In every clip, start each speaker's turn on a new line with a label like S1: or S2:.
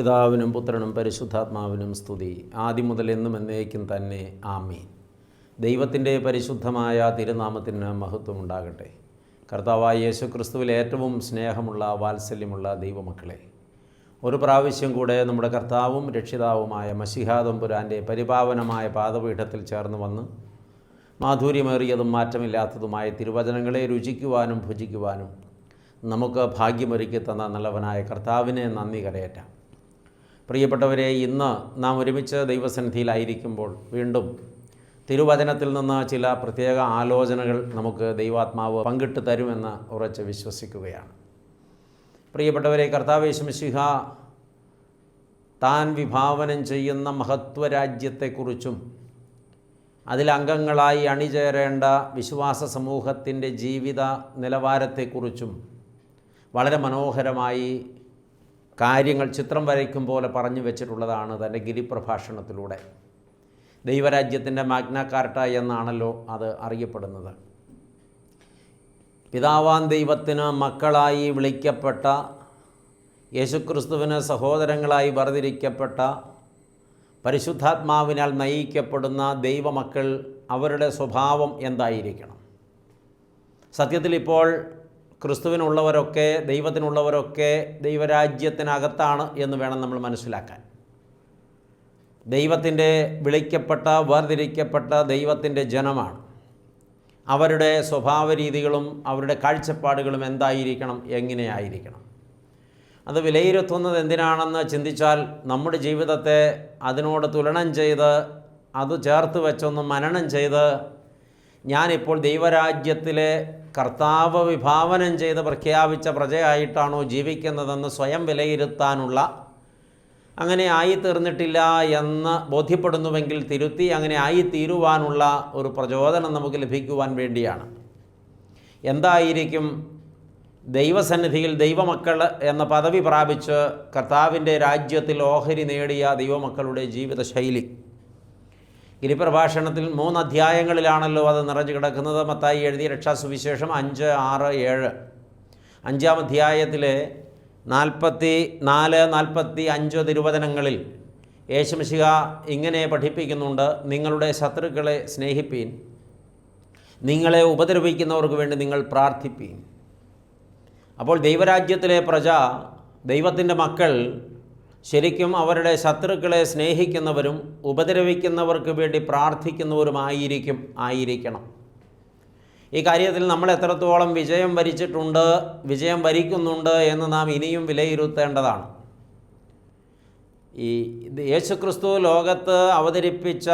S1: പിതാവിനും പുത്രനും പരിശുദ്ധാത്മാവിനും സ്തുതി. ആദ്യം മുതൽ എന്നും എന്നേക്കും തന്നെ ആമീൻ. ദൈവത്തിന്റെ പരിശുദ്ധമായ തിരുനാമത്തിന് മഹത്വം ഉണ്ടാകട്ടെ. കർത്താവായ യേശു ക്രിസ്തുവിൽ ഏറ്റവും സ്നേഹമുള്ള വാത്സല്യമുള്ള ദൈവമക്കളെ ഒരു പ്രാവശ്യം കൂടെ നമ്മുടെ കർത്താവും രക്ഷിതാവുമായ മഷിഹാദംപുരാന്റെ പരിപാവനമായ പാദപീഠത്തിൽ ചേർന്ന് വന്ന് മാധുര്യമേറിയതും മാറ്റമില്ലാത്തതുമായ തിരുവചനങ്ങളെ രുചിക്കുവാനും ഭുജിക്കുവാനും നമുക്ക് ഭാഗ്യമൊരുക്കി തന്ന നല്ലവനായ കർത്താവിനെ നന്ദി കരയേറ്റാം. പ്രിയപ്പെട്ടവരെ ഇന്ന് നാം ഒരുമിച്ച് ദൈവസന്നിധിയിലായിരിക്കുമ്പോൾ വീണ്ടും തിരുവചനത്തിൽ നിന്ന് ചില പ്രത്യേക ആലോചനകൾ നമുക്ക് ദൈവാത്മാവ് പങ്കിട്ട് തരുമെന്ന് ഉറച്ച് വിശ്വസിക്കുകയാണ്. പ്രിയപ്പെട്ടവരെ കർത്താവേശുമിശിഹ താൻ വിഭാവനം ചെയ്യുന്ന മഹത്വരാജ്യത്തെക്കുറിച്ചും അതിലംഗങ്ങളായി അണിചേരേണ്ട വിശ്വാസ സമൂഹത്തിന്റെ ജീവിത നിലവാരത്തെക്കുറിച്ചും വളരെ മനോഹരമായി കാര്യങ്ങൾ ചിത്രം വരയ്ക്കും പോലെ പറഞ്ഞു വെച്ചിട്ടുള്ളതാണ് തന്റെ ഗിരിപ്രഭാഷണത്തിലൂടെ. ദൈവരാജ്യത്തിന്റെ മാഗ്നാകാർട്ട എന്നാണല്ലോ അത് അറിയപ്പെടുന്നത്. പിതാവാൻ ദൈവത്തിന് മക്കളായി വിളിക്കപ്പെട്ട യേശുക്രിസ്തുവിന് സഹോദരങ്ങളായി വേർതിരിക്കപ്പെട്ട പരിശുദ്ധാത്മാവിനാൽ നയിക്കപ്പെടുന്ന ദൈവമക്കൾ അവരുടെ സ്വഭാവം എന്തായിരിക്കണം? സത്യത്തിൽ ഇപ്പോൾ ക്രിസ്തുവിനുള്ളവരൊക്കെ ദൈവത്തിനുള്ളവരൊക്കെ ദൈവരാജ്യത്തിനകത്താണ് എന്ന് വേണം നമ്മൾ മനസ്സിലാക്കാൻ. ദൈവത്തിന്റെ വിളിക്കപ്പെട്ട വേർതിരിക്കപ്പെട്ട ദൈവത്തിന്റെ ജനമാണ്. അവരുടെ സ്വഭാവ രീതികളും അവരുടെ കാഴ്ചപ്പാടുകളും എന്തായിരിക്കണം എങ്ങനെയായിരിക്കണം? അത് വിലയിരുത്തുന്നത് എന്തിനാണെന്ന് ചിന്തിച്ചാൽ നമ്മുടെ ജീവിതത്തെ അതിനോട് തുലനം ചെയ്ത് അത് ചേർത്ത് വെച്ചൊന്ന് മനനം ചെയ്ത് ഞാനിപ്പോൾ ദൈവരാജ്യത്തിലെ കർത്താവ് വിഭാവനം ചെയ്ത് പ്രഖ്യാപിച്ച പ്രജയായിട്ടാണോ ജീവിക്കുന്നതെന്ന് സ്വയം വിലയിരുത്താനുള്ള അങ്ങനെ ആയിത്തീർന്നിട്ടില്ല എന്ന് ബോധ്യപ്പെടുന്നുവെങ്കിൽ തിരുത്തി അങ്ങനെ ആയിത്തീരുവാനുള്ള ഒരു പ്രചോദനം നമുക്ക് ലഭിക്കുവാൻ വേണ്ടിയാണ്. എന്തായിരിക്കും ദൈവസന്നിധിയിൽ ദൈവമക്കൾ എന്ന പദവി പ്രാപിച്ച് കർത്താവിന്റെ രാജ്യത്തിൽ ഓഹരി നേടിയ ദൈവമക്കളുടെ ജീവിത ശൈലി ഗിരിപ്രഭാഷണത്തിൽ മൂന്ന് അധ്യായങ്ങളിലാണല്ലോ അത് നിറഞ്ഞു കിടക്കുന്നത്. മത്തായി എഴുതിയ രക്ഷാസുവിശേഷം അഞ്ച് ആറ് ഏഴ്. അഞ്ചാം അധ്യായത്തിലെ നാൽപ്പത്തി നാല് നാൽപ്പത്തി അഞ്ച് തിരുവചനങ്ങളിൽ യേശുമിശിക ഇങ്ങനെ പഠിപ്പിക്കുന്നുണ്ട് നിങ്ങളുടെ ശത്രുക്കളെ സ്നേഹിപ്പീൻ. നിങ്ങളെ ഉപദ്രവിക്കുന്നവർക്ക് വേണ്ടി നിങ്ങൾ പ്രാർത്ഥിപ്പീൻ. അപ്പോൾ ദൈവരാജ്യത്തിലെ പ്രജ ദൈവത്തിന്റെ മക്കൾ ശരിക്കും അവരുടെ ശത്രുക്കളെ സ്നേഹിക്കുന്നവരും ഉപദ്രവിക്കുന്നവർക്ക് വേണ്ടി പ്രാർത്ഥിക്കുന്നവരുമായിരിക്കും ആയിരിക്കണം. ഈ കാര്യത്തിൽ നമ്മൾ എത്രത്തോളം വിജയം വരിച്ചിട്ടുണ്ട് വിജയം വരിക്കുന്നുണ്ട് എന്ന് നാം ഇനിയും വിലയിരുത്തേണ്ടതാണ്. ഈ യേശുക്രിസ്തു ലോകത്ത് അവതരിപ്പിച്ച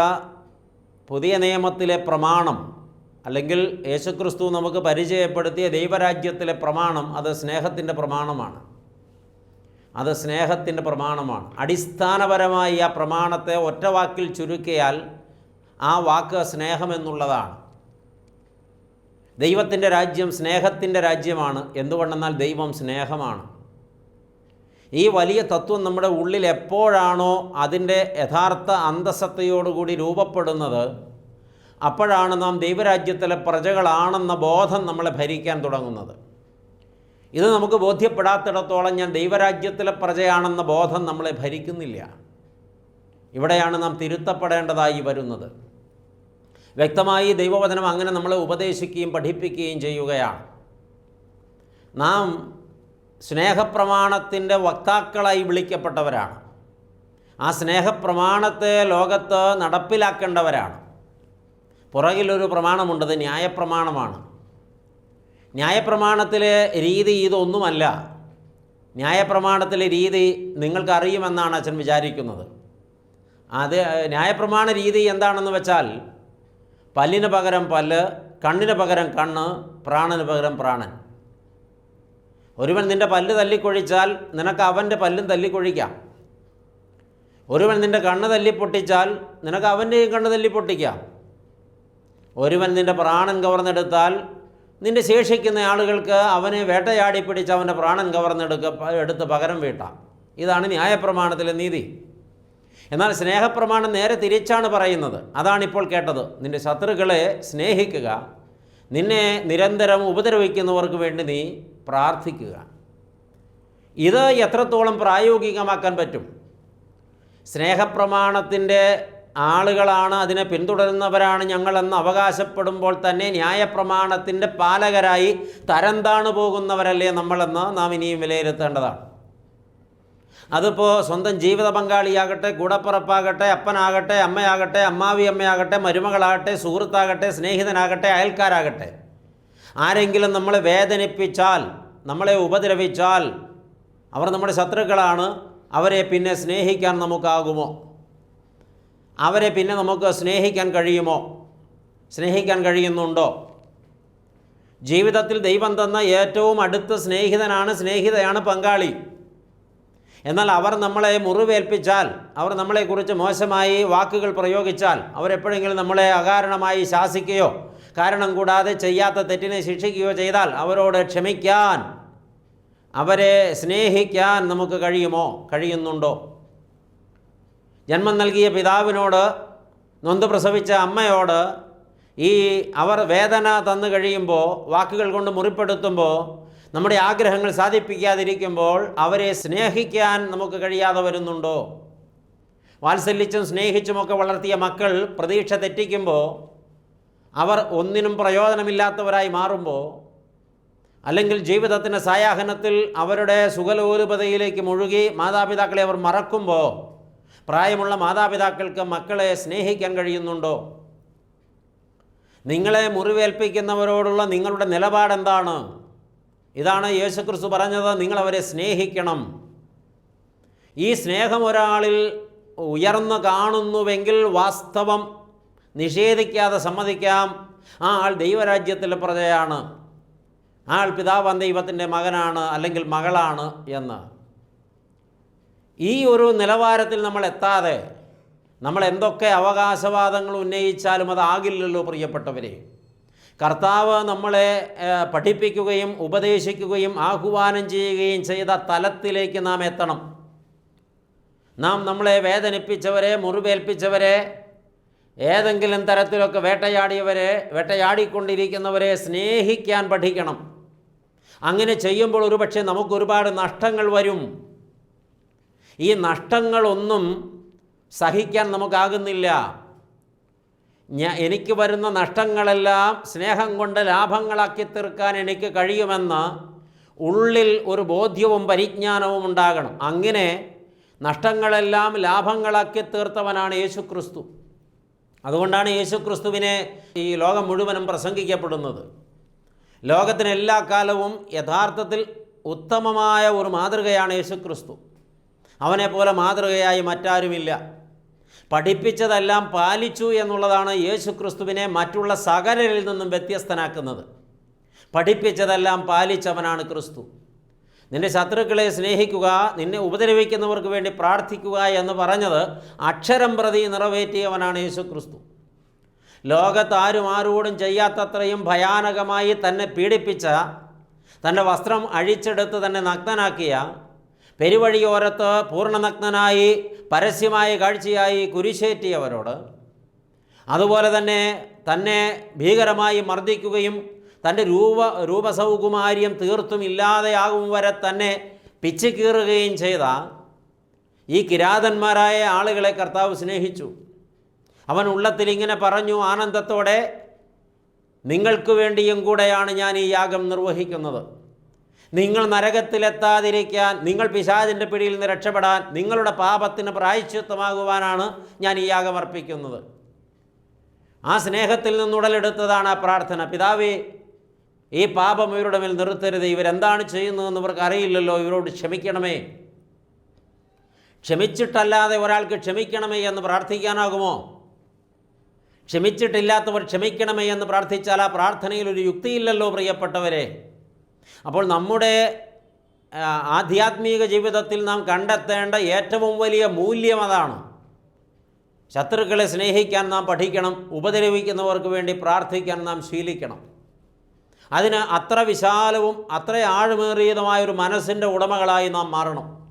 S1: പുതിയ നിയമത്തിലെ പ്രമാണം അല്ലെങ്കിൽ യേശുക്രിസ്തു നമുക്ക് പരിചയപ്പെടുത്തിയ ദൈവരാജ്യത്തിലെ പ്രമാണം അത് സ്നേഹത്തിന്റെ പ്രമാണമാണ്. അത് സ്നേഹത്തിന്റെ പ്രമാണമാണ്. അടിസ്ഥാനപരമായി ആ പ്രമാണത്തെ ഒറ്റ വാക്കിൽ ചുരുക്കിയാൽ ആ വാക്ക് സ്നേഹമെന്നുള്ളതാണ്. ദൈവത്തിന്റെ രാജ്യം സ്നേഹത്തിന്റെ രാജ്യമാണ്. എന്തുകൊണ്ടെന്നാൽ ദൈവം സ്നേഹമാണ്. ഈ വലിയ തത്വം നമ്മുടെ ഉള്ളിൽ എപ്പോഴാണോ അതിന്റെ യഥാർത്ഥ അന്തസത്തയോടുകൂടി രൂപപ്പെടുന്നത് അപ്പോഴാണ് നാം ദൈവരാജ്യത്തിലെ പ്രജകളാണെന്ന ബോധം നമ്മളെ ഭരിക്കാൻ തുടങ്ങുന്നത്. ഇത് നമുക്ക് ബോധ്യപ്പെടാത്തിടത്തോളം ഞാൻ ദൈവരാജ്യത്തിലെ പ്രജയാണെന്ന ബോധം നമ്മളെ ഭരിക്കുന്നില്ല. ഇവിടെയാണ് നാം തിരുത്തപ്പെടേണ്ടതായി വരുന്നത്. വ്യക്തമായി ദൈവവചനം അങ്ങനെ നമ്മളെ ഉപദേശിക്കുകയും പഠിപ്പിക്കുകയും ചെയ്യുകയാണ്. നാം സ്നേഹപ്രമാണത്തിന്റെ വക്താക്കളായി വിളിക്കപ്പെട്ടവരാണ്. ആ സ്നേഹപ്രമാണത്തെ ലോകത്ത് നടപ്പിലാക്കേണ്ടവരാണ്. പുറകിലൊരു പ്രമാണമുണ്ടത് ന്യായപ്രമാണമാണ്. ന്യായപ്രമാണത്തിലെ രീതി ഇതൊന്നുമല്ല. ന്യായപ്രമാണത്തിലെ രീതി നിങ്ങൾക്കറിയുമെന്നാണ് അച്ഛൻ വിചാരിക്കുന്നത്. അത് ന്യായപ്രമാണ രീതി എന്താണെന്ന് വെച്ചാൽ പല്ലിന് പകരം പല്ല് കണ്ണിന് പകരം കണ്ണ് പ്രാണന് പകരം പ്രാണൻ. ഒരുവൻ നിന്റെ പല്ല് തല്ലിക്കൊഴിച്ചാൽ നിനക്ക് അവന്റെ പല്ലും തല്ലിക്കൊഴിക്കാം. ഒരുവൻ നിന്റെ കണ്ണ് തല്ലിപ്പൊട്ടിച്ചാൽ നിനക്ക് അവന്റെയും കണ്ണ് തല്ലിപ്പൊട്ടിക്കാം. ഒരുവൻ നിന്റെ പ്രാണൻ കവർന്നെടുത്താൽ നിന്റെ ശേഷിക്കുന്ന ആളുകൾക്ക് അവനെ വേട്ടയാടി പിടിച്ച് അവന്റെ പ്രാണൻ കവർന്നെടുക്ക എടുത്ത് പകരം വീട്ടാം. ഇതാണ് ന്യായപ്രമാണത്തിലെ നീതി. എന്നാൽ സ്നേഹപ്രമാണം നേരെ തിരിച്ചാണ് പറയുന്നത്. അതാണിപ്പോൾ കേട്ടത്. നിന്റെ ശത്രുക്കളെ സ്നേഹിക്കുക നിന്നെ നിരന്തരം ഉപദ്രവിക്കുന്നവർക്ക് വേണ്ടി നീ പ്രാർത്ഥിക്കുക. ഇത് എത്രത്തോളം പ്രായോഗികമാക്കാൻ പറ്റും? സ്നേഹപ്രമാണത്തിന്റെ ആളുകളാണ് അതിനെ പിന്തുടരുന്നവരാണ് ഞങ്ങളെന്ന് അവകാശപ്പെടുമ്പോൾ തന്നെ ന്യായപ്രമാണത്തിന്റെ പാലകരായി തരം താണു പോകുന്നവരല്ലേ നമ്മളെന്ന് നാം ഇനിയും വിലയിരുത്തേണ്ടതാണ്. അതിപ്പോൾ സ്വന്തം ജീവിത പങ്കാളിയാകട്ടെ കൂടപ്പുറപ്പാകട്ടെ അപ്പനാകട്ടെ അമ്മയാകട്ടെ അമ്മാവി അമ്മയാകട്ടെ മരുമകളാകട്ടെ സുഹൃത്താകട്ടെ സ്നേഹിതനാകട്ടെ അയൽക്കാരാകട്ടെ. ആരെങ്കിലും നമ്മളെ വേദനിപ്പിച്ചാൽ നമ്മളെ ഉപദ്രവിച്ചാൽ അവർ നമ്മുടെ ശത്രുക്കളാണ് അവരെ പിന്നെ സ്നേഹിക്കാൻ നമുക്കാകുമോ? അവരെ പിന്നെ നമുക്ക് സ്നേഹിക്കാൻ കഴിയുമോ? സ്നേഹിക്കാൻ കഴിയുന്നുണ്ടോ? ജീവിതത്തിൽ ദൈവം തന്ന ഏറ്റവും അടുത്ത സ്നേഹിതനാണ് സ്നേഹിതയാണ് പങ്കാളി. എന്നാൽ അവർ നമ്മളെ മുറിവേൽപ്പിച്ചാൽ അവർ നമ്മളെക്കുറിച്ച് മോശമായി വാക്കുകൾ പ്രയോഗിച്ചാൽ അവരെപ്പോഴെങ്കിലും നമ്മളെ അകാരണമായി ശാസിക്കുകയോ കാരണം കൂടാതെ ചെയ്യാത്ത തെറ്റിനെ ശിക്ഷിക്കുകയോ ചെയ്താൽ അവരോട് ക്ഷമിക്കാൻ അവരെ സ്നേഹിക്കാൻ നമുക്ക് കഴിയുമോ? കഴിയുന്നുണ്ടോ? ജന്മം നൽകിയ പിതാവിനോട് നൊന്ത് പ്രസവിച്ച അമ്മയോട് ഈ അവർ വേദന തന്നു കഴിയുമ്പോൾ വാക്കുകൾ കൊണ്ട് മുറിപ്പെടുത്തുമ്പോൾ നമ്മുടെ ആഗ്രഹങ്ങൾ സാധിപ്പിക്കാതിരിക്കുമ്പോൾ അവരെ സ്നേഹിക്കാൻ നമുക്ക് കഴിയാതെ വരുന്നുണ്ടോ? വാത്സല്യിച്ചും സ്നേഹിച്ചുമൊക്കെ വളർത്തിയ മക്കൾ പ്രതീക്ഷ തെറ്റിക്കുമ്പോൾ അവർ ഒന്നിനും പ്രയോജനമില്ലാത്തവരായി മാറുമ്പോൾ അല്ലെങ്കിൽ ജീവിതത്തിന്റെ സായാഹനത്തിൽ അവരുടെ സുഖലോലുപതയിലേക്ക് മുഴുകി മാതാപിതാക്കളെ അവർ മറക്കുമ്പോൾ പ്രായമുള്ള മാതാപിതാക്കൾക്ക് മക്കളെ സ്നേഹിക്കാൻ കഴിയുന്നുണ്ടോ? നിങ്ങളെ മുറിവേൽപ്പിക്കുന്നവരോടുള്ള നിങ്ങളുടെ നിലപാടെന്താണ്? ഇതാണ് യേശുക്രിസ്തു പറഞ്ഞത് നിങ്ങളവരെ സ്നേഹിക്കണം. ഈ സ്നേഹം ഒരാളിൽ ഉയർന്നു കാണുന്നുവെങ്കിൽ വാസ്തവം നിഷേധിക്കാതെ സമ്മതിക്കാം. ആ ആൾ ദൈവരാജ്യത്തിലെ പ്രജയാണ്. ആൾ പിതാവൻ ദൈവത്തിന്റെ മകനാണ് അല്ലെങ്കിൽ മകളാണ് എന്ന്. ഈ ഒരു നിലവാരത്തിൽ നമ്മൾ എത്താതെ നമ്മൾ എന്തൊക്കെ അവകാശവാദങ്ങൾ ഉന്നയിച്ചാലും അതാകില്ലല്ലോ പ്രിയപ്പെട്ടവരെ. കർത്താവ് നമ്മളെ പഠിപ്പിക്കുകയും ഉപദേശിക്കുകയും ആഹ്വാനം ചെയ്യുകയും ചെയ്ത തലത്തിലേക്ക് നാം എത്തണം. നാം നമ്മളെ വേദനിപ്പിച്ചവരെ മുറിവേൽപ്പിച്ചവരെ ഏതെങ്കിലും തരത്തിലൊക്കെ വേട്ടയാടിയവരെ വേട്ടയാടിക്കൊണ്ടിരിക്കുന്നവരെ സ്നേഹിക്കാൻ പഠിക്കണം. അങ്ങനെ ചെയ്യുമ്പോൾ ഒരുപക്ഷെ നമുക്കൊരുപാട് നഷ്ടങ്ങൾ വരും. ഈ നഷ്ടങ്ങളൊന്നും സഹിക്കാൻ നമുക്കാകുന്നില്ല. ഞാൻ എനിക്ക് വരുന്ന നഷ്ടങ്ങളെല്ലാം സ്നേഹം കൊണ്ട് ലാഭങ്ങളാക്കി തീർക്കാൻ എനിക്ക് കഴിയുമെന്ന് ഉള്ളിൽ ഒരു ബോധ്യവും പരിജ്ഞാനവും ഉണ്ടാകണം. അങ്ങനെ നഷ്ടങ്ങളെല്ലാം ലാഭങ്ങളാക്കി തീർത്തവനാണ് യേശു ക്രിസ്തു അതുകൊണ്ടാണ് യേശു ക്രിസ്തുവിനെ ഈ ലോകം മുഴുവനും പ്രസംഗിക്കപ്പെടുന്നത്. ലോകത്തിന് എല്ലാ കാലവും യഥാർത്ഥത്തിൽ ഉത്തമമായ ഒരു മാതൃകയാണ് യേശു ക്രിസ്തു അവനെപ്പോലെ മാതൃകയായി മറ്റാരുമില്ല. പഠിപ്പിച്ചതെല്ലാം പാലിച്ചു എന്നുള്ളതാണ് യേശു ക്രിസ്തുവിനെ മറ്റുള്ള സകലരിൽ നിന്നും വ്യത്യസ്തനാക്കുന്നത്. പഠിപ്പിച്ചതെല്ലാം പാലിച്ചവനാണ് ക്രിസ്തു. നിന്റെ ശത്രുക്കളെ സ്നേഹിക്കുക നിന്നെ ഉപദ്രവിക്കുന്നവർക്ക് വേണ്ടി പ്രാർത്ഥിക്കുക എന്ന് പറഞ്ഞത് അക്ഷരം പ്രതി നിറവേറ്റിയവനാണ് യേശു ക്രിസ്തു ലോകത്ത് ആരും ആരോടും ചെയ്യാത്തത്രയും ഭയാനകമായി തന്നെ പീഡിപ്പിച്ച തന്റെ വസ്ത്രം അഴിച്ചെടുത്ത് തന്നെ നഗ്നനാക്കിയ പെരുവഴിയോരത്ത് പൂർണനഗ്നനായി പരസ്യമായ കാഴ്ചയായി കുരിശേറ്റിയവരോട് അതുപോലെ തന്നെ തന്നെ ഭീകരമായി മർദ്ദിക്കുകയും തന്റെ രൂപ രൂപസൗകുമാര്യം തീർത്തും ഇല്ലാതെയാകും വരെ തന്നെ പിച്ചിക്കീറുകയും ചെയ്ത ഈ കിരാതന്മാരായ ആളുകളെ കർത്താവ് സ്നേഹിച്ചു. അവൻ ഉള്ളത്തിൽ ഇങ്ങനെ പറഞ്ഞു ആനന്ദത്തോടെ നിങ്ങൾക്ക് വേണ്ടിയും കൂടെയാണ് ഞാൻ ഈ യാഗം നിർവഹിക്കുന്നത്. നിങ്ങൾ നരകത്തിലെത്താതിരിക്കാൻ നിങ്ങൾ പിശാചിന്റെ പിടിയിൽ നിന്ന് രക്ഷപ്പെടാൻ നിങ്ങളുടെ പാപത്തിന് പ്രായശ്ചിത്വമാകുവാനാണ് ഞാൻ ഈ യാഗം അർപ്പിക്കുന്നത്. ആ സ്നേഹത്തിൽ നിന്ന് ഉടലെടുത്തതാണ് ആ പ്രാർത്ഥന. പിതാവേ ഈ പാപം ഇവരുടെ മേൽ നിർത്തരുത്. ഇവരെന്താണ് ചെയ്യുന്നതെന്ന് ഇവർക്ക് അറിയില്ലല്ലോ. ഇവരോട് ക്ഷമിക്കണമേ. ക്ഷമിച്ചിട്ടല്ലാതെ ഒരാൾക്ക് ക്ഷമിക്കണമേ എന്ന് പ്രാർത്ഥിക്കാനാകുമോ? ക്ഷമിച്ചിട്ടില്ലാത്തവർ ക്ഷമിക്കണമേ എന്ന് പ്രാർത്ഥിച്ചാൽ ആ പ്രാർത്ഥനയിൽ ഒരു യുക്തിയില്ലല്ലോ പ്രിയപ്പെട്ടവരെ. അപ്പോൾ നമ്മുടെ ആധ്യാത്മിക ജീവിതത്തിൽ നാം കണ്ടെത്തേണ്ട ഏറ്റവും വലിയ മൂല്യം അതാണ്. ശത്രുക്കളെ സ്നേഹിക്കാൻ നാം പഠിക്കണം ഉപദ്രവിക്കുന്നവർക്ക് വേണ്ടി പ്രാർത്ഥിക്കാൻ നാം ശീലിക്കണം. അതിന് അത്ര വിശാലവും അത്ര ആഴമേറിയതുമായൊരു മനസ്സിന്റെ ഉടമകളായി നാം മാറണം.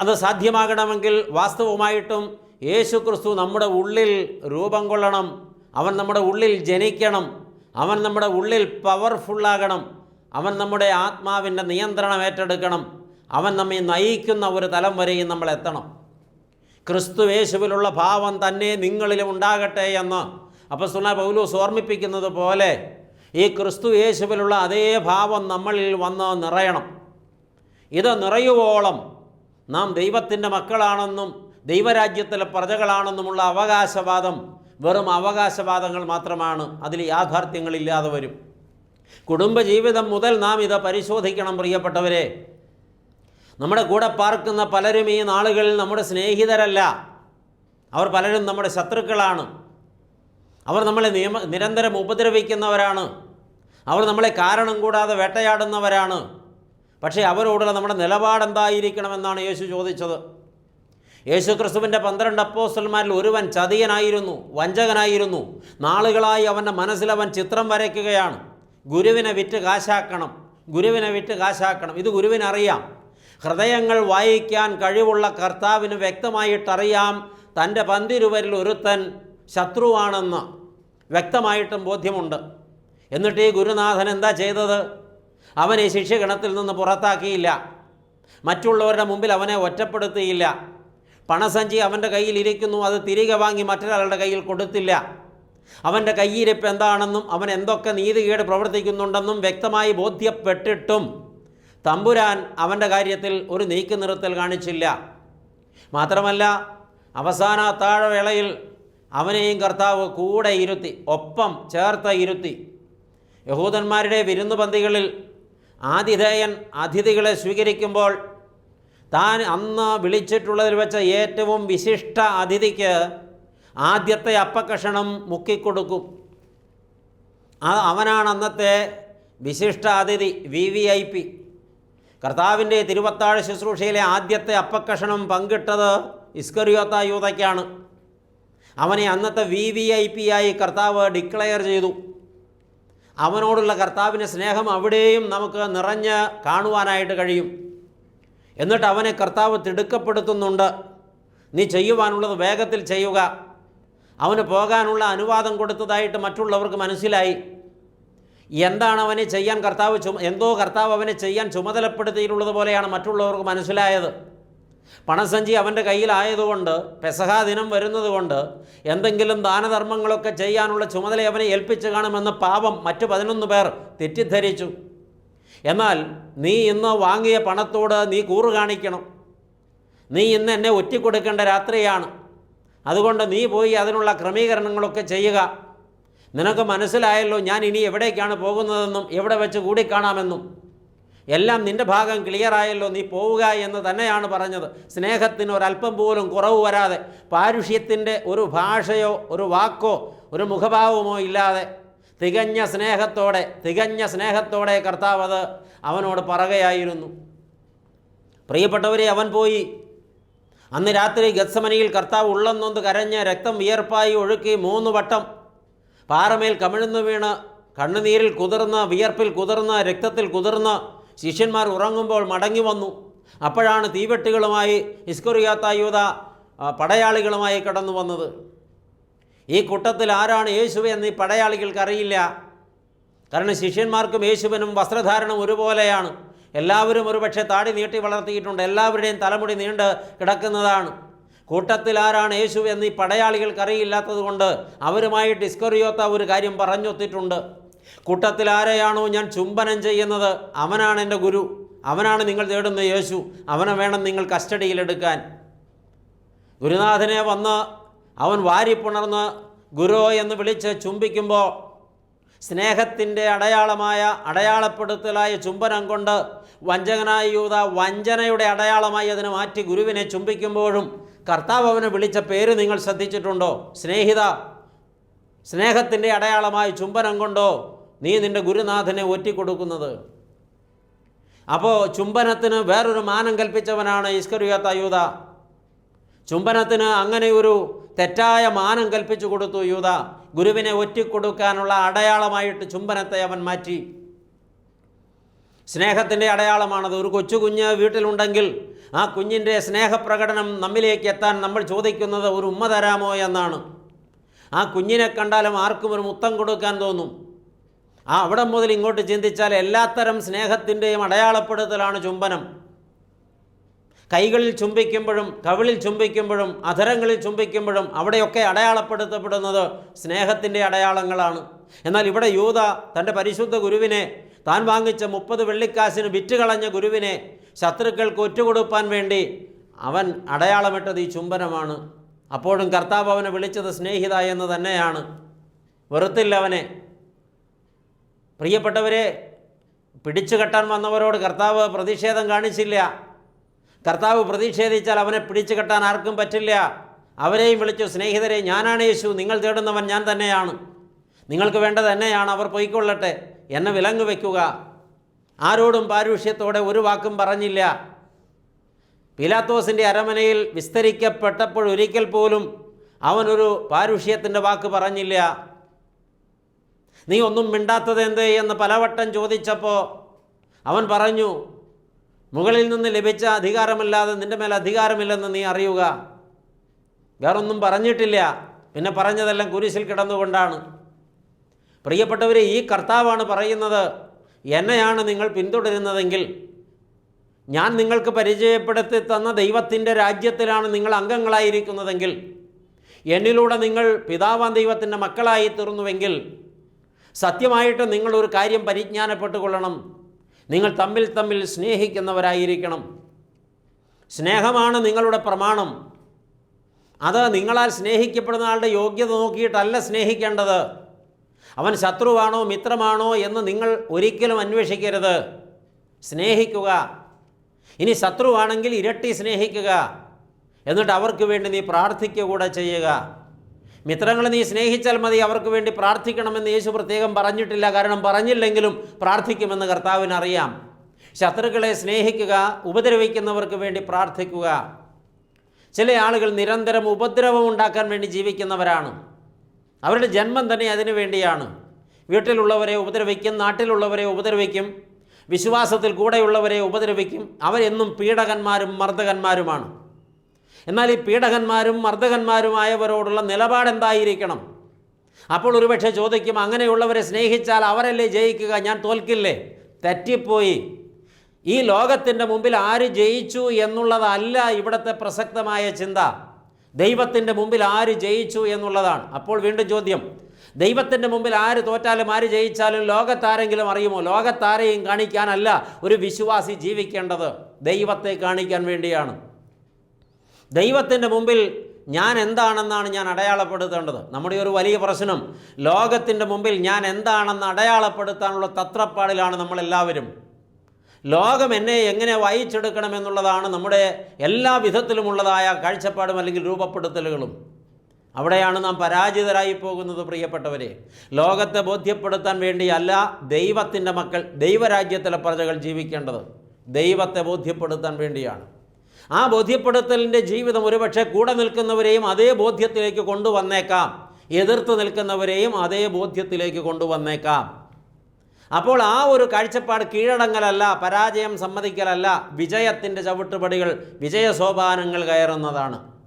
S1: അത് സാധ്യമാകണമെങ്കിൽ വാസ്തവമായിട്ടും യേശു ക്രിസ്തു നമ്മുടെ ഉള്ളിൽ രൂപം കൊള്ളണം അവൻ നമ്മുടെ ഉള്ളിൽ ജനിക്കണം അവൻ നമ്മുടെ ഉള്ളിൽ പവർഫുള്ളാകണം അവൻ നമ്മുടെ ആത്മാവിന്റെ നിയന്ത്രണം ഏറ്റെടുക്കണം. അവൻ നമ്മെ നയിക്കുന്ന ഒരു തലം വരെയും നമ്മൾ എത്തണം. ക്രിസ്തുവേശുവിലുള്ള ഭാവം തന്നെ നിങ്ങളിലും ഉണ്ടാകട്ടെ എന്ന്. അപ്പസ്തുല പൗലൂസ് ഓർമ്മിപ്പിക്കുന്നത് പോലെ ഈ ക്രിസ്തു യേശുവിലുള്ള അതേ ഭാവം നമ്മളിൽ വന്ന് നിറയണം. ഇത് നിറയുവോളം നാം ദൈവത്തിന്റെ മക്കളാണെന്നും ദൈവരാജ്യത്തിലെ പ്രജകളാണെന്നുമുള്ള അവകാശവാദം വെറും അവകാശവാദങ്ങൾ മാത്രമാണ്. അതിൽ യാഥാർത്ഥ്യങ്ങളില്ലാതെ വരും. കുടുംബജീവിതം മുതൽ നാം ഇത് പരിശോധിക്കണം പ്രിയപ്പെട്ടവരെ. നമ്മുടെ കൂടെ പാർക്കുന്ന പലരും ഈ നാളുകളിൽ നമ്മുടെ സ്നേഹിതരല്ല. അവർ പലരും നമ്മുടെ ശത്രുക്കളാണ്. അവർ നമ്മളെ നിയമ നിരന്തരം ഉപദ്രവിക്കുന്നവരാണ്. അവർ നമ്മളെ കാരണം കൂടാതെ വേട്ടയാടുന്നവരാണ്. പക്ഷേ അവരോടുള്ള നമ്മുടെ നിലപാടെന്തായിരിക്കണമെന്നാണ് യേശു ചോദിച്ചത്. യേശു ക്രിസ്തുവിന്റെ പന്ത്രണ്ട് അപ്പോസ്റ്റന്മാരിൽ ഒരുവൻ ചതിയനായിരുന്നു വഞ്ചകനായിരുന്നു. നാളുകളായി അവന്റെ മനസ്സിൽ അവൻ ചിത്രം വരയ്ക്കുകയാണ്. ഗുരുവിനെ വിറ്റ് കാശാക്കണം. ഗുരുവിനെ വിറ്റ് കാശാക്കണം. ഇത് ഗുരുവിനറിയാം. ഹൃദയങ്ങൾ വായിക്കാൻ കഴിവുള്ള കർത്താവിന് വ്യക്തമായിട്ടറിയാം. തന്റെ പന്തിരുവരിൽ ഒരുത്തൻ ശത്രുവാണെന്ന് വ്യക്തമായിട്ടും ബോധ്യമുണ്ട്. എന്നിട്ട് ഈ ഗുരുനാഥൻ എന്താ ചെയ്തത്? അവനെ ശിഷ്യഗണത്തിൽ നിന്ന് പുറത്താക്കിയില്ല. മറ്റുള്ളവരുടെ മുമ്പിൽ അവനെ ഒറ്റപ്പെടുത്തിയില്ല. പണസഞ്ചി അവന്റെ കയ്യിൽ ഇരിക്കുന്നു. അത് തിരികെ വാങ്ങി മറ്റൊരാളുടെ കയ്യിൽ കൊടുത്തില്ല. അവന്റെ കയ്യിരിപ്പ് എന്താണെന്നും അവൻ എന്തൊക്കെ നീതികേട് പ്രവർത്തിക്കുന്നുണ്ടെന്നും വ്യക്തമായി ബോധ്യപ്പെട്ടിട്ടും തമ്പുരാൻ അവന്റെ കാര്യത്തിൽ ഒരു നീക്കി നിർത്തൽ കാണിച്ചില്ല. മാത്രമല്ല അവസാന താഴവേളയിൽ അവനെയും കർത്താവ് കൂടെ ഇരുത്തി ഒപ്പം ചേർത്ത് ഇരുത്തി. യഹൂദന്മാരുടെ വിരുന്നുപന്തികളിൽ ആതിഥേയൻ അതിഥികളെ സ്വീകരിക്കുമ്പോൾ താൻ അന്ന് വിളിച്ചിട്ടുള്ളതിൽ വെച്ച ഏറ്റവും വിശിഷ്ട അതിഥിക്ക് ആദ്യത്തെ അപ്പക്കഷണം മുക്കിക്കൊടുക്കും. അവനാണ് അന്നത്തെ വിശിഷ്ട അതിഥി വി വി ഐ പി കർത്താവിന്റെ തിരുവത്താഴ് ശുശ്രൂഷയിലെ ആദ്യത്തെ അപ്പക്കഷണം പങ്കിട്ടത് ഇസ്കറിയോത്ത യൂതയ്ക്കാണ്. അവനെ അന്നത്തെ വി വി ഐ പി ആയി കർത്താവ് ഡിക്ലെയർ ചെയ്തു. അവനോടുള്ള കർത്താവിന്റെ സ്നേഹം അവിടെയും നമുക്ക് നിറഞ്ഞ് കാണുവാനായിട്ട് കഴിയും. എന്നിട്ട് അവനെ കർത്താവ് തിടുക്കപ്പെടുത്തുന്നുണ്ട്. നീ ചെയ്യുവാനുള്ളത് വേഗത്തിൽ ചെയ്യുക. അവന് പോകാനുള്ള അനുവാദം കൊടുത്തതായിട്ട് മറ്റുള്ളവർക്ക് മനസ്സിലായി. എന്താണ് അവനെ ചെയ്യാൻ കർത്താവ് ചുമ എന്തോ കർത്താവ് അവനെ ചെയ്യാൻ ചുമതലപ്പെടുത്തിയിട്ടുള്ളത് പോലെയാണ് മറ്റുള്ളവർക്ക് മനസ്സിലായത്. പണസഞ്ചി അവന്റെ കയ്യിലായതുകൊണ്ട് പെസഹാ ദിനം വരുന്നതുകൊണ്ട് എന്തെങ്കിലും ദാനധർമ്മങ്ങളൊക്കെ ചെയ്യാനുള്ള ചുമതല അവനെ ഏൽപ്പിച്ചു കാണുമെന്ന് പാപം മറ്റ് പതിനൊന്ന് പേർ തെറ്റിദ്ധരിച്ചു. എന്നാൽ നീ ഇന്ന് വാങ്ങിയ പണത്തോട് നീ കൂറ് കാണിക്കണം. നീ ഇന്ന് എന്നെ ഒറ്റിക്കൊടുക്കേണ്ട രാത്രിയാണ്. അതുകൊണ്ട് നീ പോയി അതിനുള്ള ക്രമീകരണങ്ങളൊക്കെ ചെയ്യുക. നിനക്ക് മനസ്സിലായല്ലോ ഞാൻ ഇനി എവിടേക്കാണ് പോകുന്നതെന്നും എവിടെ വെച്ച് കൂടിക്കാണാമെന്നും. എല്ലാം നിന്റെ ഭാഗം ക്ലിയറായല്ലോ നീ പോവുക എന്ന് തന്നെയാണ് പറഞ്ഞത്. സ്നേഹത്തിന് ഒരല്പം പോലും കുറവ് വരാതെ പാരുഷ്യത്തിന്റെ ഒരു ഭാഷയോ ഒരു വാക്കോ ഒരു മുഖഭാവമോ ഇല്ലാതെ തികഞ്ഞ സ്നേഹത്തോടെ തികഞ്ഞ സ്നേഹത്തോടെ കർത്താവ് അത് അവനോട് പറയുകയായിരുന്നു. പ്രിയപ്പെട്ടവരെ അവൻ പോയി. അന്ന് രാത്രി ഗത്സമനിയിൽ കർത്താവ് ഉള്ളെന്നൊന്ന് കരഞ്ഞ് രക്തം വിയർപ്പായി ഒഴുക്കി മൂന്ന് വട്ടം. പാറമേൽ കമിഴ്ന്നു വീണ് കണ്ണുനീരിൽ കുതിർന്ന് വിയർപ്പിൽ കുതിർന്ന് രക്തത്തിൽ കുതിർന്ന് ശിഷ്യന്മാർ ഉറങ്ങുമ്പോൾ മടങ്ങി വന്നു. അപ്പോഴാണ് തീവെട്ടികളുമായി ഇസ്കുറിയാത്തായൂത പടയാളികളുമായി കടന്നു വന്നത്. ഈ കൂട്ടത്തിൽ ആരാണ് യേശു എന്ന് ഈ പടയാളികൾക്ക് അറിയില്ല. കാരണം ശിഷ്യന്മാർക്കും യേശുവിനും വസ്ത്രധാരണം ഒരുപോലെയാണ്. എല്ലാവരും ഒരുപക്ഷെ താടി നീട്ടി വളർത്തിയിട്ടുണ്ട്. എല്ലാവരുടെയും തലമുടി നീണ്ട് കിടക്കുന്നതാണ്. കൂട്ടത്തിൽ ആരാണ് യേശു എന്ന് പടയാളികൾക്ക് അറിയില്ലാത്തത് കൊണ്ട് അവരുമായി ഡിസ്കറിയോത്ത ഒരു കാര്യം പറഞ്ഞൊത്തിട്ടുണ്ട്. കൂട്ടത്തിൽ ആരെയാണോ ഞാൻ ചുംബനം ചെയ്യുന്നത്? അവനാണ് എന്റെ ഗുരു. അവനാണ് നിങ്ങൾ തേടുന്ന യേശു. അവനെ വേണം നിങ്ങൾ കസ്റ്റഡിയിലെടുക്കാൻ ഗുരുനാഥനെ വന്ന് അവൻ വാരിപ്പുണർന്ന് ഗുരു എന്ന് വിളിച്ച് ചുംബിക്കുമ്പോൾ സ്നേഹത്തിന്റെ അടയാളമായ അടയാളപ്പെടുത്തലായ ചുംബനം കൊണ്ട് വഞ്ചകനായ യൂത വഞ്ചനയുടെ അടയാളമായി അതിനെ മാറ്റി ഗുരുവിനെ ചുംബിക്കുമ്പോഴും കർത്താവ് അവനെ വിളിച്ച പേര് നിങ്ങൾ ശ്രദ്ധിച്ചിട്ടുണ്ടോ? സ്നേഹിത സ്നേഹത്തിന്റെ അടയാളമായി ചുംബനം കൊണ്ടോ നീ നിന്റെ ഗുരുനാഥനെ ഒറ്റിക്കൊടുക്കുന്നത് അപ്പോൾ ചുംബനത്തിന് വേറൊരു മാനം കൽപ്പിച്ചവനാണ് ഇസ്കറിയാത്ത യൂത. ചുംബനത്തിന് അങ്ങനെ ഒരു തെറ്റായ മാനം കൽപ്പിച്ചു കൊടുത്തു യൂത. ഗുരുവിനെ ഒറ്റിക്കൊടുക്കാനുള്ള അടയാളമായിട്ട് ചുംബനത്തെ അവൻ മാറ്റി. സ്നേഹത്തിന്റെ അടയാളമാണത്. ഒരു കൊച്ചു കുഞ്ഞ് വീട്ടിലുണ്ടെങ്കിൽ ആ കുഞ്ഞിന്റെ സ്നേഹപ്രകടനം നമ്മിലേക്ക് എത്താൻ നമ്മൾ ചോദിക്കുന്നത് ഒരു ഉമ്മ തരാമോ എന്നാണ്. ആ കുഞ്ഞിനെ കണ്ടാലും ആർക്കും ഒരു മുത്തം കൊടുക്കാൻ തോന്നും. ആ അവിടെ മുതൽ ഇങ്ങോട്ട് ചിന്തിച്ചാൽ എല്ലാത്തരം സ്നേഹത്തിന്റെയും അടയാളപ്പെടുത്തലാണ് ചുംബനം. കൈകളിൽ ചുംബിക്കുമ്പോഴും കവിളിൽ ചുംബിക്കുമ്പോഴും അധരങ്ങളിൽ ചുംബിക്കുമ്പോഴും അവിടെയൊക്കെ അടയാളപ്പെടുത്തപ്പെടുന്നത് സ്നേഹത്തിന്റെ അടയാളങ്ങളാണ്. എന്നാൽ ഇവിടെ യൂത തന്റെ പരിശുദ്ധ ഗുരുവിനെ താൻ വാങ്ങിച്ച മുപ്പത് വെള്ളിക്കാശിന് വിറ്റുകളഞ്ഞ ഗുരുവിനെ ശത്രുക്കൾക്ക് ഒറ്റുകൊടുപ്പാൻ വേണ്ടി അവൻ അടയാളമിട്ടത് ഈ ചുംബനമാണ്. അപ്പോഴും കർത്താവ് അവനെ വിളിച്ചത് സ്നേഹിത എന്ന് തന്നെയാണ്. വെറുത്തില്ല അവനെ. പ്രിയപ്പെട്ടവരെ പിടിച്ചു കെട്ടാൻ വന്നവരോട് കർത്താവ് പ്രതിഷേധം കാണിച്ചില്ല. കർത്താവ് പ്രതിഷേധിച്ചാൽ അവനെ പിടിച്ചു കെട്ടാൻ ആർക്കും പറ്റില്ല. അവരെയും വിളിച്ചു സ്നേഹിതരെ ഞാനാണ് യേശു. നിങ്ങൾ തേടുന്നവൻ ഞാൻ തന്നെയാണ്. നിങ്ങൾക്ക് വേണ്ടത് തന്നെയാണ് അവർ പൊയ്ക്കൊള്ളട്ടെ. എന്നെ വിലങ്ങ് വയ്ക്കുക ആരോടും പാരുഷ്യത്തോടെ ഒരു വാക്കും പറഞ്ഞില്ല. പിലാത്തോസിന്റെ അരമനയിൽ വിസ്തരിക്കപ്പെട്ടപ്പോൾ ഒരിക്കൽ പോലും അവനൊരു പാരുഷ്യത്തിന്റെ വാക്ക് പറഞ്ഞില്ല. നീ ഒന്നും മിണ്ടാത്തത് എന്ത്? എന്ന് പലവട്ടം ചോദിച്ചപ്പോൾ അവൻ പറഞ്ഞു മുകളിൽ നിന്ന് ലഭിച്ച അധികാരമല്ലാതെ നിന്റെ മേലെ അധികാരമില്ലെന്ന് നീ അറിയുക. വേറൊന്നും പറഞ്ഞിട്ടില്ല. പിന്നെ പറഞ്ഞതെല്ലാം കുരിശിൽ കിടന്നുകൊണ്ടാണ്. പ്രിയപ്പെട്ടവരെ ഈ കർത്താവാണ് പറയുന്നത് എന്നെയാണ് നിങ്ങൾ പിന്തുടരുന്നതെങ്കിൽ ഞാൻ നിങ്ങൾക്ക് പരിചയപ്പെടുത്തി തന്ന ദൈവത്തിന്റെ രാജ്യത്തിലാണ് നിങ്ങൾ അംഗങ്ങളായിരിക്കുന്നതെങ്കിൽ എന്നിലൂടെ നിങ്ങൾ പിതാവാൻ ദൈവത്തിന്റെ മക്കളായി തീർന്നുവെങ്കിൽ സത്യമായിട്ട് നിങ്ങളൊരു കാര്യം പരിജ്ഞാനപ്പെട്ടുകൊള്ളണം. നിങ്ങൾ തമ്മിൽ തമ്മിൽ സ്നേഹിക്കുന്നവരായിരിക്കണം. സ്നേഹമാണ് നിങ്ങളുടെ പ്രമാണം. അത് നിങ്ങളാൽ സ്നേഹിക്കപ്പെടുന്ന ആളുടെ യോഗ്യത നോക്കിയിട്ടല്ല സ്നേഹിക്കേണ്ടത്. അവൻ ശത്രുവാണോ മിത്രമാണോ എന്ന് നിങ്ങൾ ഒരിക്കലും അന്വേഷിക്കരുത്. സ്നേഹിക്കുക. ഇനി ശത്രുവാണെങ്കിൽ ഇരട്ടി സ്നേഹിക്കുക. എന്നിട്ട് അവർക്ക് വേണ്ടി നീ പ്രാർത്ഥിക്കുക കൂടെ ചെയ്യുക. മിത്രങ്ങളെ നീ സ്നേഹിച്ചാൽ മതി അവർക്ക് വേണ്ടി പ്രാർത്ഥിക്കണമെന്ന് യേശു പ്രത്യേകം പറഞ്ഞിട്ടില്ല. കാരണം പറഞ്ഞില്ലെങ്കിലും പ്രാർത്ഥിക്കുമെന്ന് കർത്താവിന് അറിയാം ശത്രുക്കളെ സ്നേഹിക്കുക ഉപദ്രവിക്കുന്നവർക്ക് വേണ്ടി പ്രാർത്ഥിക്കുക. ചില ആളുകൾ നിരന്തരം ഉപദ്രവം ഉണ്ടാക്കാൻ വേണ്ടി ജീവിക്കുന്നവരാണ്. അവരുടെ ജന്മം തന്നെ അതിനു വേണ്ടിയാണ്. വീട്ടിലുള്ളവരെ ഉപദ്രവിക്കും നാട്ടിലുള്ളവരെ ഉപദ്രവിക്കും വിശ്വാസത്തിൽ കൂടെയുള്ളവരെ ഉപദ്രവിക്കും. അവരെന്നും പീഡകന്മാരും മർദ്ദകന്മാരുമാണ്. എന്നാൽ ഈ പീഡകന്മാരും മർദ്ദകന്മാരുമായവരോടുള്ള നിലപാടെന്തായിരിക്കണം? അപ്പോൾ ഒരുപക്ഷെ ചോദിക്കും അങ്ങനെയുള്ളവരെ സ്നേഹിച്ചാൽ അവരല്ലേ ജയിക്കുക? ഞാൻ തോൽക്കില്ലേ? തെറ്റിപ്പോയി. ഈ ലോകത്തിന്റെ മുമ്പിൽ ആര് ജയിച്ചു എന്നുള്ളതല്ല ഇവിടുത്തെ പ്രസക്തമായ ചിന്ത. ദൈവത്തിന്റെ മുമ്പിൽ ആര് ജയിച്ചു എന്നുള്ളതാണ്. അപ്പോൾ വീണ്ടും ചോദ്യം ദൈവത്തിന്റെ മുമ്പിൽ ആര് തോറ്റാലും ആര് ജയിച്ചാലും ലോകത്താരെങ്കിലും അറിയുമോ? ലോകത്താരെയും കാണിക്കാനല്ല ഒരു വിശ്വാസി ജീവിക്കേണ്ടത് ദൈവത്തെ കാണിക്കാൻ വേണ്ടിയാണ്. ദൈവത്തിന്റെ മുമ്പിൽ ഞാൻ എന്താണെന്നാണ് ഞാൻ അടയാളപ്പെടുത്തേണ്ടത്. നമ്മുടെ ഒരു വലിയ പ്രശ്നം ലോകത്തിന്റെ മുമ്പിൽ ഞാൻ എന്താണെന്ന് അടയാളപ്പെടുത്താനുള്ള തത്രപ്പാടിലാണ് നമ്മളെല്ലാവരും. ലോകം എന്നെ എങ്ങനെ വായിച്ചെടുക്കണം എന്നുള്ളതാണ് നമ്മുടെ എല്ലാ വിധത്തിലുമുള്ളതായ കാഴ്ചപ്പാടും അല്ലെങ്കിൽ രൂപപ്പെടുത്തലുകളും. അവിടെയാണ് നാം പരാജിതരായി പോകുന്നത് പ്രിയപ്പെട്ടവരെ. ലോകത്തെ ബോധ്യപ്പെടുത്താൻ വേണ്ടിയല്ല ദൈവത്തിന്റെ മക്കൾ ദൈവരാജ്യത്തിലെ പ്രജകൾ ജീവിക്കേണ്ടത്. ദൈവത്തെ ബോധ്യപ്പെടുത്താൻ വേണ്ടിയാണ്. ആ ബോധ്യപ്പെടുത്തലിന്റെ ജീവിതം ഒരുപക്ഷെ കൂടെ നിൽക്കുന്നവരെയും അതേ ബോധ്യത്തിലേക്ക് കൊണ്ടുവന്നേക്കാം. എതിർത്ത് നിൽക്കുന്നവരെയും അതേ ബോധ്യത്തിലേക്ക് കൊണ്ടുവന്നേക്കാം. അപ്പോൾ ആ ഒരു കാഴ്ചപ്പാട് കീഴടങ്ങലല്ല പരാജയം സമ്മതിക്കലല്ല വിജയത്തിന്റെ ചവിട്ടുപടികൾ വിജയസോപാനങ്ങൾ കയറുന്നതാണ്.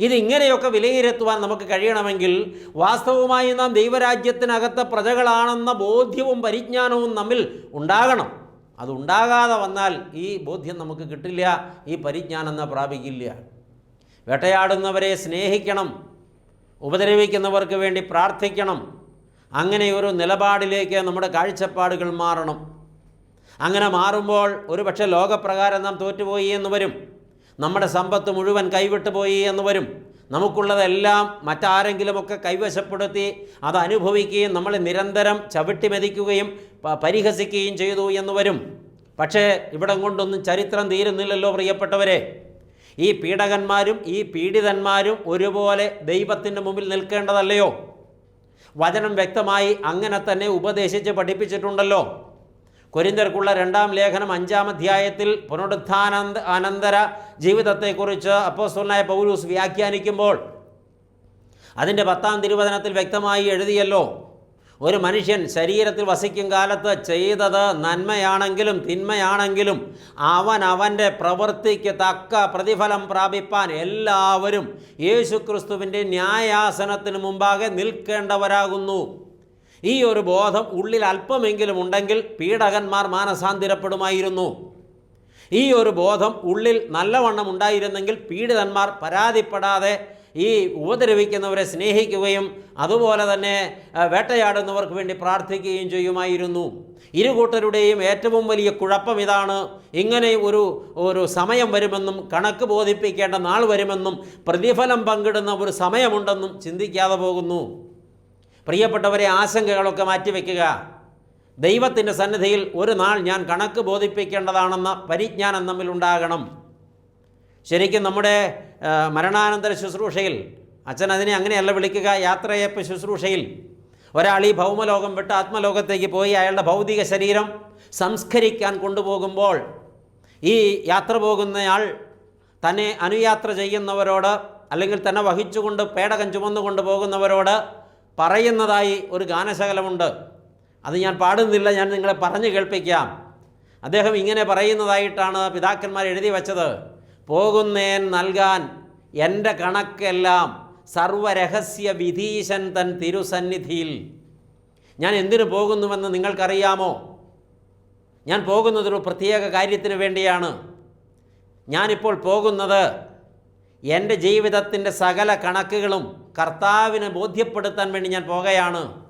S1: ഇതിങ്ങനെയൊക്കെ വിലയിരുത്തുവാൻ നമുക്ക് കഴിയണമെങ്കിൽ വാസ്തവമായി നാം ദൈവരാജ്യത്തിനകത്തെ പ്രജകളാണെന്ന ബോധ്യവും പരിജ്ഞാനവും നമ്മിൽ ഉണ്ടാകണം. അതുണ്ടാകാതെ വന്നാൽ ഈ ബോധ്യം നമുക്ക് കിട്ടില്ല ഈ പരിജ്ഞാനം പ്രാപിക്കില്ല. വേട്ടയാടുന്നവരെ സ്നേഹിക്കണം ഉപദ്രവിക്കുന്നവർക്ക് വേണ്ടി പ്രാർത്ഥിക്കണം അങ്ങനെ ഒരു നിലപാടിലേക്ക് നമ്മുടെ കാഴ്ചപ്പാടുകൾ മാറണം. അങ്ങനെ മാറുമ്പോൾ ഒരു പക്ഷേ ലോകപ്രകാരം നാം തോറ്റുപോയി എന്ന് വരും. നമ്മുടെ സമ്പത്ത് മുഴുവൻ കൈവിട്ടു പോയി എന്ന് വരും. നമുക്കുള്ളതെല്ലാം മറ്റാരെങ്കിലുമൊക്കെ കൈവശപ്പെടുത്തി അത് അനുഭവിക്കുകയും നമ്മളെ നിരന്തരം ചവിട്ടി മെതിക്കുകയും പരിഹസിക്കുകയും ചെയ്തു എന്ന് വരും. പക്ഷേ ഇവിടം കൊണ്ടൊന്നും ചരിത്രം തീരുന്നില്ലല്ലോ പ്രിയപ്പെട്ടവരെ. ഈ പീഡകന്മാരും ഈ പീഡിതന്മാരും ഒരുപോലെ ദൈവത്തിന്റെ മുമ്പിൽ നിൽക്കേണ്ടതല്ലയോ? വചനം വ്യക്തമായി അങ്ങനെ തന്നെ ഉപദേശിച്ച് പഠിപ്പിച്ചിട്ടുണ്ടല്ലോ. കൊരിന്തർക്കുള്ള രണ്ടാം ലേഖനം അഞ്ചാം അധ്യായത്തിൽ പുനരുത്ഥാനന്ത അനന്തര ജീവിതത്തെക്കുറിച്ച് അപ്പോസ്തലനായ പൗലൂസ് വ്യാഖ്യാനിക്കുമ്പോൾ അതിന്റെ പത്താം തിരുവചനത്തിൽ വ്യക്തമായി എഴുതിയല്ലോ. ഒരു മനുഷ്യൻ ശരീരത്തിൽ വസിക്കും കാലത്ത് ചെയ്തത് നന്മയാണെങ്കിലും തിന്മയാണെങ്കിലും അവൻ അവന്റെ പ്രവൃത്തിക്ക് തക്ക പ്രതിഫലം പ്രാപിപ്പാൻ എല്ലാവരും യേശുക്രിസ്തുവിന്റെ ന്യായാസനത്തിന് മുമ്പാകെ നിൽക്കേണ്ടവരാകുന്നു. ഈ ഒരു ബോധം ഉള്ളിൽ അല്പമെങ്കിലും ഉണ്ടെങ്കിൽ പീഡകന്മാർ മാനസാന്തിരപ്പെടുമായിരുന്നു. ഈ ഒരു ബോധം ഉള്ളിൽ നല്ലവണ്ണം ഉണ്ടായിരുന്നെങ്കിൽ പീഡിതന്മാർ പരാതിപ്പെടാതെ ഈ ഉപദ്രവിക്കുന്നവരെ സ്നേഹിക്കുകയും അതുപോലെ തന്നെ വേട്ടയാടുന്നവർക്ക് വേണ്ടി പ്രാർത്ഥിക്കുകയും ചെയ്യുമായിരുന്നു. ഇരു കൂട്ടരുടെയും ഏറ്റവും വലിയ കുഴപ്പം ഇതാണ്. ഇങ്ങനെ ഒരു ഒരു സമയം വരുമെന്നും കണക്ക് ബോധിപ്പിക്കേണ്ട നാൾ വരുമെന്നും പ്രതിഫലം പങ്കിടുന്ന ഒരു സമയമുണ്ടെന്നും ചിന്തിക്കാതെ പോകുന്നു. പ്രിയപ്പെട്ടവരെ ആശങ്കകളൊക്കെ മാറ്റിവെക്കുക. ദൈവത്തിന്റെ സന്നിധിയിൽ ഒരു നാൾ ഞാൻ കണക്ക് ബോധിപ്പിക്കേണ്ടതാണെന്ന പരിജ്ഞാനം തമ്മിലുണ്ടാകണം ശരിക്കും നമ്മുടെ മരണാനന്തര ശുശ്രൂഷയിൽ അച്ഛൻ അതിനെ അങ്ങനെയല്ല വിളിക്കുക യാത്രയപ്പ് ശുശ്രൂഷയിൽ ഒരാൾ ഈ ഭൗമലോകം വിട്ട് ആത്മലോകത്തേക്ക് പോയി അയാളുടെ ഭൗതിക ശരീരം സംസ്കരിക്കാൻ കൊണ്ടുപോകുമ്പോൾ ഈ യാത്ര പോകുന്നയാൾ തന്നെ അനുയാത്ര ചെയ്യുന്നവരോട് അല്ലെങ്കിൽ തന്നെ വഹിച്ചുകൊണ്ട് പേടകം ചുമന്നുകൊണ്ട് പോകുന്നവരോട് പറയുന്നതായി ഒരു ഗാനശകലമുണ്ട്. അത് ഞാൻ പാടുന്നില്ല ഞാൻ നിങ്ങളെ പറഞ്ഞു കേൾപ്പിക്കാം. അദ്ദേഹം ഇങ്ങനെ പറയുന്നതായിട്ടാണ് പിതാക്കന്മാർ എഴുതി വച്ചത്. പോകുന്നേൻ നൽകാൻ എന്റെ കണക്കെല്ലാം സർവരഹസ്യ വിധീശൻ തൻ തിരുസന്നിധിയിൽ. ഞാൻ എന്തിനു പോകുന്നുവെന്ന് നിങ്ങൾക്കറിയാമോ? ഞാൻ പോകുന്നതൊരു പ്രത്യേക കാര്യത്തിന് വേണ്ടിയാണ്. ഞാനിപ്പോൾ പോകുന്നത് എന്റെ ജീവിതത്തിന്റെ സകല കണക്കുകളും കർത്താവിനെ ബോധ്യപ്പെടുത്താൻ വേണ്ടി ഞാൻ പോകുകയാണ്.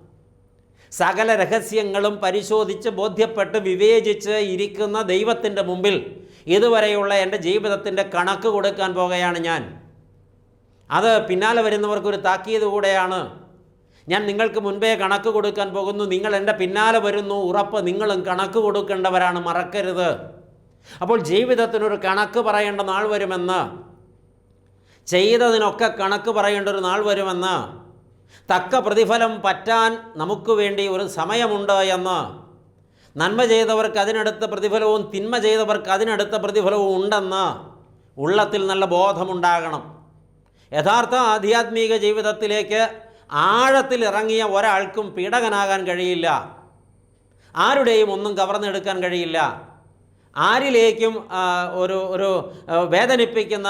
S1: സകല രഹസ്യങ്ങളും പരിശോധിച്ച് ബോധ്യപ്പെട്ട് വിവേചിച്ച് ഇരിക്കുന്ന ദൈവത്തിന്റെ മുമ്പിൽ ഇതുവരെയുള്ള എന്റെ ജീവിതത്തിന്റെ കണക്ക് കൊടുക്കാൻ പോകുകയാണ് ഞാൻ. അത് പിന്നാലെ വരുന്നവർക്കൊരു താക്കീത് കൂടെയാണ്. ഞാൻ നിങ്ങൾക്ക് മുൻപേ കണക്ക് കൊടുക്കാൻ പോകുന്നു. നിങ്ങൾ എന്റെ പിന്നാലെ വരുന്നു. ഉറപ്പ് നിങ്ങളും കണക്ക് കൊടുക്കേണ്ടവരാണ്. മറക്കരുത്. അപ്പോൾ ജീവിതത്തിനൊരു കണക്ക് പറയേണ്ട നാൾ വരുമെന്ന്. ചെയ്തതിനൊക്കെ കണക്ക് പറയേണ്ട ഒരു നാൾ വരുമെന്ന്. തക്ക പ്രതിഫലം പറ്റാൻ നമുക്ക് വേണ്ടി ഒരു സമയമുണ്ട് എന്ന്. നന്മ ചെയ്തവർക്ക് അതിനടുത്ത പ്രതിഫലവും തിന്മ ചെയ്തവർക്ക് അതിനടുത്ത പ്രതിഫലവും ഉണ്ടെന്ന് ഉള്ളത്തിൽ നല്ല ബോധമുണ്ടാകണം. യഥാർത്ഥ ആധ്യാത്മിക ജീവിതത്തിലേക്ക് ആഴത്തിൽ ഇറങ്ങിയ ഒരാൾക്കും പീഡകനാകാൻ കഴിയില്ല. ആരുടെയും ഒന്നും കവർന്നെടുക്കാൻ കഴിയില്ല. ആരിലേക്കും ഒരു ഒരു വേദനിപ്പിക്കുന്ന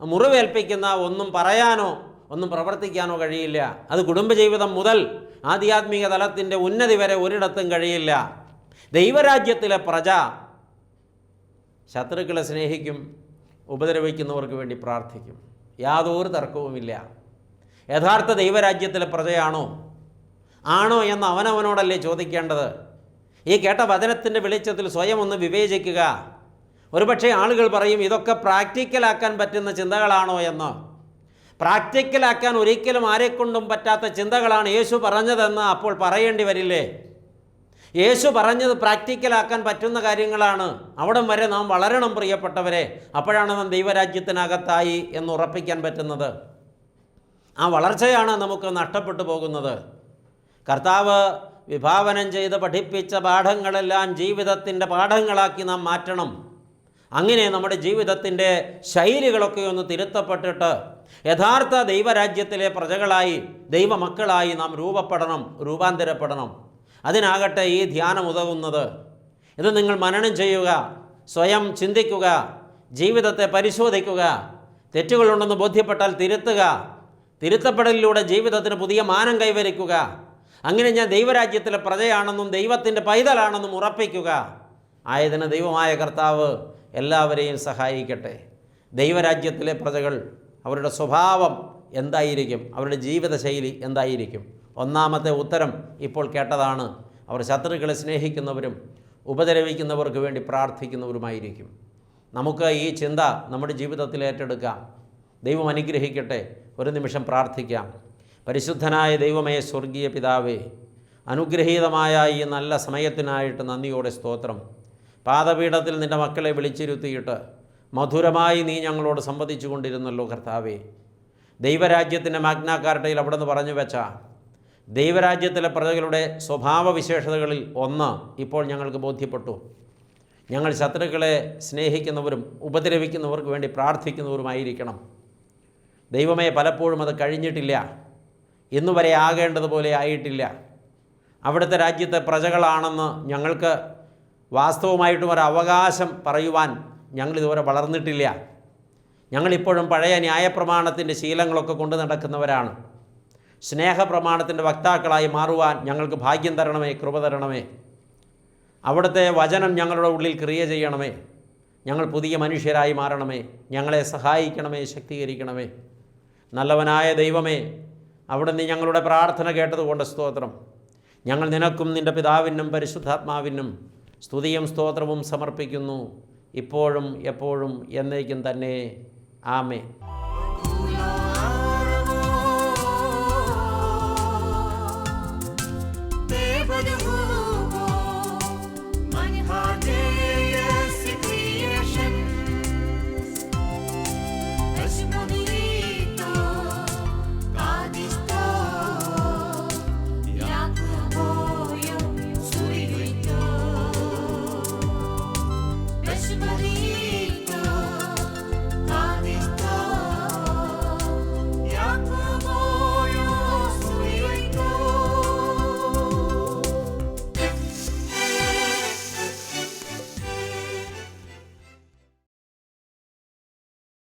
S1: മുറിവേൽപ്പിക്കുന്ന ഒന്നും പറയാനോ ഒന്നും പ്രവർത്തിക്കാനോ കഴിയില്ല. അത് കുടുംബജീവിതം മുതൽ ആധ്യാത്മിക തലത്തിന്റെ ഉന്നതി വരെ ഒരിടത്തും കഴിയില്ല. ദൈവരാജ്യത്തിലെ പ്രജ ശത്രുക്കളെ സ്നേഹിക്കും ഉപദ്രവിക്കുന്നവർക്ക് വേണ്ടി പ്രാർത്ഥിക്കും. യാതൊരു തർക്കവുമില്ല. യഥാർത്ഥ ദൈവരാജ്യത്തിലെ പ്രജയാണോ? ആണോ എന്ന് അവനവനോടല്ലേ ചോദിക്കേണ്ടത്? ഈ കേട്ട വചനത്തിന്റെ വെളിച്ചത്തിൽ സ്വയം ഒന്ന് വിവേചിക്കുക. ഒരുപക്ഷെ ആളുകൾ പറയും ഇതൊക്കെ പ്രാക്ടിക്കലാക്കാൻ പറ്റുന്ന ചിന്തകളാണോ എന്ന്. പ്രാക്ടിക്കലാക്കാൻ ഒരിക്കലും ആരെക്കൊണ്ടും പറ്റാത്ത ചിന്തകളാണ് യേശു പറഞ്ഞതെന്ന് അപ്പോൾ പറയേണ്ടി വരില്ലേ? യേശു പറഞ്ഞത് പ്രാക്ടിക്കലാക്കാൻ പറ്റുന്ന കാര്യങ്ങളാണ്. അവിടം വരെ നാം വളരണം പ്രിയപ്പെട്ടവരെ. അപ്പോഴാണ് നാം ദൈവരാജ്യത്തിനകത്തായി എന്ന് ഉറപ്പിക്കാൻ പറ്റുന്നത്. ആ വളർച്ചയാണ് നമുക്ക് നഷ്ടപ്പെട്ടു പോകുന്നത്. കർത്താവ് വിഭാവനം ചെയ്ത് പഠിപ്പിച്ച പാഠങ്ങളെല്ലാം ജീവിതത്തിന്റെ പാഠങ്ങളാക്കി നാം മാറ്റണം. അങ്ങനെ നമ്മുടെ ജീവിതത്തിന്റെ ശൈലികളൊക്കെ ഒന്ന് തിരുത്തപ്പെട്ടിട്ട് യഥാർത്ഥ ദൈവരാജ്യത്തിലെ പ്രജകളായി ദൈവമക്കളായി നാം രൂപപ്പെടണം രൂപാന്തരപ്പെടണം. അതിനാകട്ടെ ഈ ധ്യാനം ഉതകുന്നത്. ഇത് നിങ്ങൾ മനനം ചെയ്യുക സ്വയം ചിന്തിക്കുക ജീവിതത്തെ പരിശോധിക്കുക തെറ്റുകളുണ്ടെന്ന് ബോധ്യപ്പെട്ടാൽ തിരുത്തുക തിരുത്തപ്പെടലിലൂടെ ജീവിതത്തിന് പുതിയ മാനം കൈവരിക്കുക. അങ്ങനെ ഞാൻ ദൈവരാജ്യത്തിലെ പ്രജയാണെന്നും ദൈവത്തിന്റെ പൈതലാണെന്നും ഉറപ്പിക്കുക. ആയതിന് ദൈവമായ കർത്താവ് എല്ലാവരെയും സഹായിക്കട്ടെ. ദൈവരാജ്യത്തിലെ പ്രജകൾ അവരുടെ സ്വഭാവം എന്തായിരിക്കും? അവരുടെ ജീവിതശൈലി എന്തായിരിക്കും? ഒന്നാമത്തെ ഉത്തരം ഇപ്പോൾ കേട്ടതാണ്. അവർ ശത്രുക്കളെ സ്നേഹിക്കുന്നവരും ഉപദ്രവിക്കുന്നവർക്ക് വേണ്ടി പ്രാർത്ഥിക്കുന്നവരുമായിരിക്കും. നമുക്ക് ഈ ചിന്ത നമ്മുടെ ജീവിതത്തിൽ ഏറ്റെടുക്കാം. ദൈവം അനുഗ്രഹിക്കട്ടെ. ഒരു നിമിഷം പ്രാർത്ഥിക്കാം. പരിശുദ്ധനായ ദൈവമേ സ്വർഗീയ പിതാവേ അനുഗ്രഹീതമായ ഈ നല്ല സമയത്തിനായിട്ട് നന്ദിയോടെ സ്തോത്രം. പാദപീഠത്തിൽ നിന്റെ മക്കളെ വിളിച്ചിരുത്തിയിട്ട് മധുരമായി നീ ഞങ്ങളോട് സംവദിച്ചു കൊണ്ടിരുന്നല്ലോ കർത്താവേ. ദൈവരാജ്യത്തിന്റെ മാഗ്നാകാർട്ടയിൽ അവിടെ നിന്ന് പറഞ്ഞു വെച്ച ദൈവരാജ്യത്തിലെ പ്രജകളുടെ സ്വഭാവവിശേഷതകളിൽ ഒന്ന് ഇപ്പോൾ ഞങ്ങൾക്ക് ബോധ്യപ്പെട്ടു. ഞങ്ങൾ ശത്രുക്കളെ സ്നേഹിക്കുന്നവരും ഉപദ്രവിക്കുന്നവർക്ക് വേണ്ടി പ്രാർത്ഥിക്കുന്നവരുമായിരിക്കണം. ദൈവമേ പലപ്പോഴും അത് കഴിഞ്ഞിട്ടില്ല. ഇന്നുവരെ ആകേണ്ടതുപോലെ ആയിട്ടില്ല. അവിടുത്തെ രാജ്യത്തെ പ്രജകളാണെന്ന് ഞങ്ങൾക്ക് വാസ്തവമായിട്ടും ഒരു അവകാശം പറയുവാൻ ഞങ്ങളിതുവരെ വളർന്നിട്ടില്ല. ഞങ്ങളിപ്പോഴും പഴയ ന്യായപ്രമാണത്തിന്റെ ശീലങ്ങളൊക്കെ കൊണ്ടു നടക്കുന്നവരാണ്. സ്നേഹപ്രമാണത്തിന്റെ വക്താക്കളായി മാറുവാൻ ഞങ്ങൾക്ക് ഭാഗ്യം തരണമേ കൃപ തരണമേ. അവിടുത്തെ വചനം ഞങ്ങളുടെ ഉള്ളിൽ ക്രിയ ചെയ്യണമേ. ഞങ്ങൾ പുതിയ മനുഷ്യരായി മാറണമേ. ഞങ്ങളെ സഹായിക്കണമേ ശക്തീകരിക്കണമേ. നല്ലവനായ ദൈവമേ അവിടുന്ന് ഞങ്ങളുടെ പ്രാർത്ഥന കേട്ടതുകൊണ്ട് സ്തോത്രം. ഞങ്ങൾ നിനക്കും നിന്റെ പിതാവിനും പരിശുദ്ധാത്മാവിനും സ്തുതിയും സ്തോത്രവും സമർപ്പിക്കുന്നു. ഇപ്പോഴും എപ്പോഴും എന്നേക്കും തന്നെ. ആമേ.